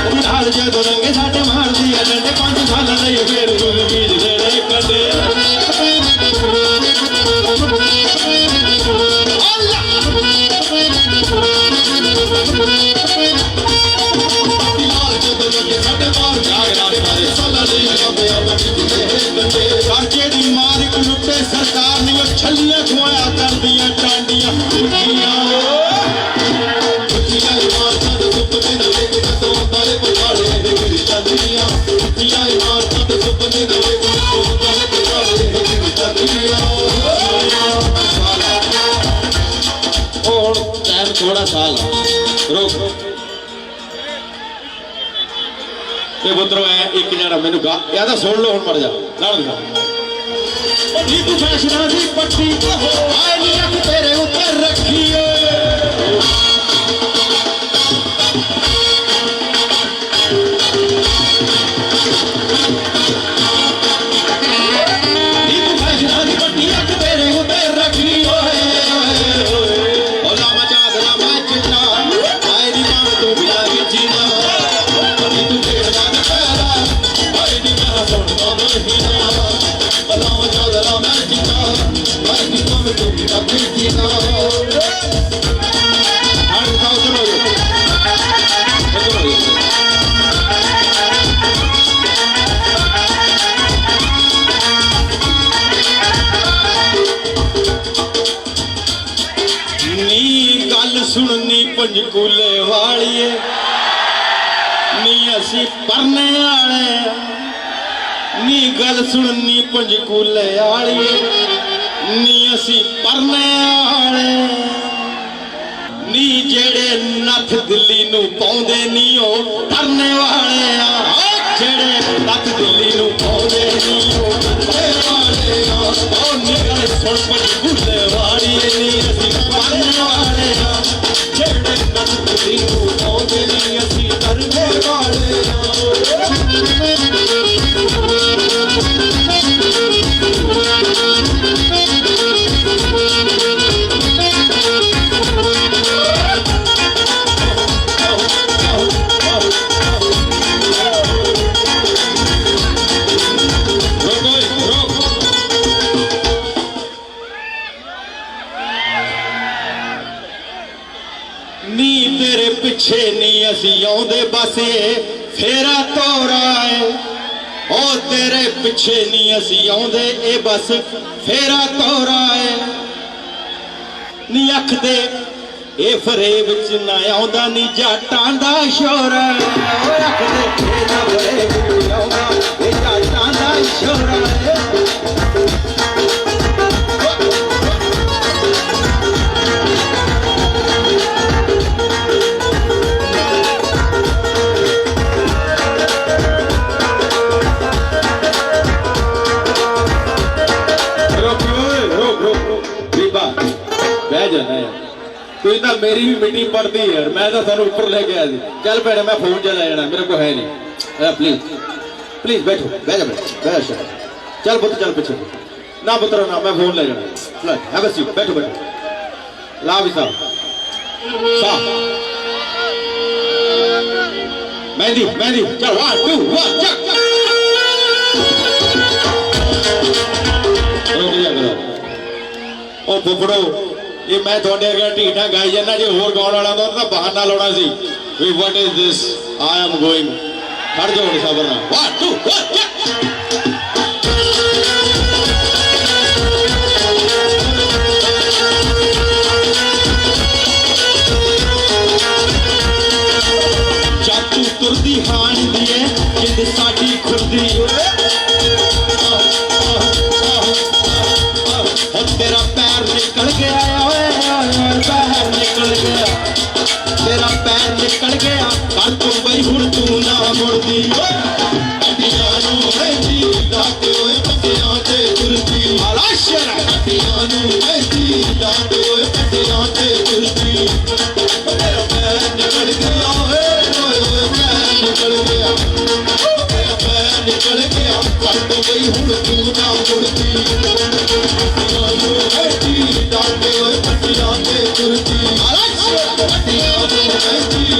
ਹਾਲ ਜਦੋਂ ਰੰਗੇ ਸਾਡੇ ਮਾਰਦੀ ਆ ਡੰਡੇ ਪੰਜ ਸਾਲ ਲਈ ਫੇਰ ਕੋਈ ਬੀਜ ਦੇਣੇ ਕੰਡੇ ਹਾਲ ਜਦੋਂ ਰੰਗੇ ਸਾਡੇ ਮਾਰ 16 साल रोक ਤੇ ਪੁੱਤਰੋ ਐ ਇੱਕ ਜਣਾ ਮੈਨੂੰ ਗਾ ਇਹ ਤਾਂ ਸੁਣ ਲਓ ਹੁਣ ਮਰ ਜਾ। ਨਾਲ ਦਿਖਾ ਨੀ ਤੂੰ ਫੈਸ਼ਨਾਂ ਦੀ ਪੱਟੀ ਹੋ ਆਏ ਨੀ ਅੱਖ ਤੇਰੇ ਉੱਤੇ ਰੱਖੀਏ ਸੁਣਨੀ ਪੰਜਕੂਲੇ ਵਾਲੀਏ ਨਹੀਂ ਅਸੀਂ ਪਰਨੇ ਵਾਲੇ ਆ। ਨੀ ਗੱਲ ਸੁਣਨੀ ਪੰਜਕੂਲੇ ਵਾਲੀਏ ਨੀ ਅਸੀਂ ਪਰਨੇ ਆਲੇ ਨੀ ਜਿਹੜੇ ਨੱਥ ਦਿੱਲੀ ਨੂੰ ਪਾਉਂਦੇ, ਨੀ ਉਹ ਪਰਨੇ ਵਾਲੇ ਆ। ਨੀ ਤੇਰੇ ਪਿੱਛੇ ਨੀ ਅਸੀਂ ਆਉਂਦੇ, ਬਸੇ ਫੇਰਾ ਤੋਰਾ ਏ। ਉਹ ਤੇਰੇ ਪਿੱਛੇ ਨੀ ਅਸੀਂ ਆਉਂਦੇ, ਇਹ ਬਸ ਫੇਰਾ ਤੋਰਾ ਏ। ਨੀ ਅੱਖ ਦੇ ਇਹ ਫਰੇਬ ਚ ਨਾ ਆਉਂਦਾ ਨੀ ਜਾਟਾਂ ਦਾ ਸ਼ੋਰ। ਓਏ ਅੱਖ ਦੇ ਫਰੇਬ ਤੁਸੀਂ ਤਾਂ ਮੇਰੀ ਵੀ ਮਿੱਟੀ ਪੜਦੀ ਯਾਰ, ਮੈਂ ਤਾਂ ਤੁਹਾਨੂੰ ਉੱਪਰ ਲੈ ਕੇ ਆਇਆ ਸੀ। ਚੱਲ ਭੈਣੇ, ਮੈਂ ਫੋਨ ਚਲਾ ਜਾਣਾ, ਮੇਰੇ ਕੋਲ ਹੈ ਨਹੀਂ। ਪਲੀਜ਼ ਪਲੀਜ਼ ਬੈਠੋ, ਬਹਿ ਜਾ ਬੈਠ ਜਾ ਚੱਲ ਪੁੱਤ, ਚੱਲ ਪਿੱਛੇ। ਨਾ ਪੁੱਤਰ, ਨਾ, ਮੈਂ ਫੋਨ ਲੈ ਜਾਣਾ। ਲੈ ਹੈਵ ਅ ਸੀਟ ਬੈਠੋ ਬੈਠੋ। ਲਾ ਵੀ ਸਾਹਿਬ ਸਾਹਿਬ ਮਹਿੰਦੀ ਮਹਿੰਦੀ, ਚੱਲ 1 2 1 ਚੱਕ ਰੁਕ ਜਾ ਕਰੋ ਉਹ ਫੁੱਫੜੋ। ਇਹ ਮੈਂ ਤੁਹਾਡੇ ਅੱਗੇ ਢੀਠਾ ਗਾਈ ਜਾਂਦਾ, ਜੇ ਹੋਰ ਗਾਉਣ ਵਾਲਾ ਹੁੰਦਾ ਤਾਂ ਬਹਾਨਾ ਲਾਉਣਾ ਸੀ। ਵੀ what is this I am going ਖੜ ਜਾਓ ਸਬਰ ਨਾਲ। 1 2 1 ਚਾਚੂ ਤੁਰਦੀ ਹਾਣ ਦੀ ਏ ਜਿੰਦ ਸਾਡੀ ਖੁਰਦੀ ਹੋ ਤੇਰਾ ਪੈਰ ਨਿਕਲ ਗਿਆ ਓਏ ਓਏ ਪੈਰ ਨਿਕਲ ਗਿਆ ਤੇਰਾ ਪੈਰ ਨਿਕਲ ਗਿਆ ਕਰ ਤੂੰ ਬਈ ਹੁਣ ਤੂੰ ਨਾ ਮੁੜਦੀ ਅੱਡੀਆਂ ਨੂੰ ਹੈਦੀ ਡਾਕ ਓਏ ਪੱਟਿਆਂ ਤੇ ਤੁਰਦੀ। ਆਲਾਸ਼ਰ ਅੱਡੀਆਂ ਨੂੰ ਹੈਦੀ ਡਾਕ ਓਏ ਪੱਟਿਆਂ ਤੇ ਤੁਰਦੀ ਤੇਰਾ ਪੈਰ ਨਿਕਲ ਗਿਆ ਓਏ ਓਏ ਓਏ ਪੈਰ ਨਿਕਲ ਗਿਆ ਤੇਰਾ ਪੈਰ ਨਿਕਲ ਗਿਆ ਕਰ ਤੂੰ ਬਈ ਹੁਣ ਤੂੰ ਨਾ ਮੁੜਦੀ ਅੱਡੀਆਂ ਨੂੰ ਹੈਦੀ ਡਾਕ ਓਏ ਪੱਟਿਆਂ ਤੇ ਤੁਰਦੀ। ਆਲਾਸ਼ਰ ਅੱਡੀਆਂ ਨੂੰ ਹੈਦੀ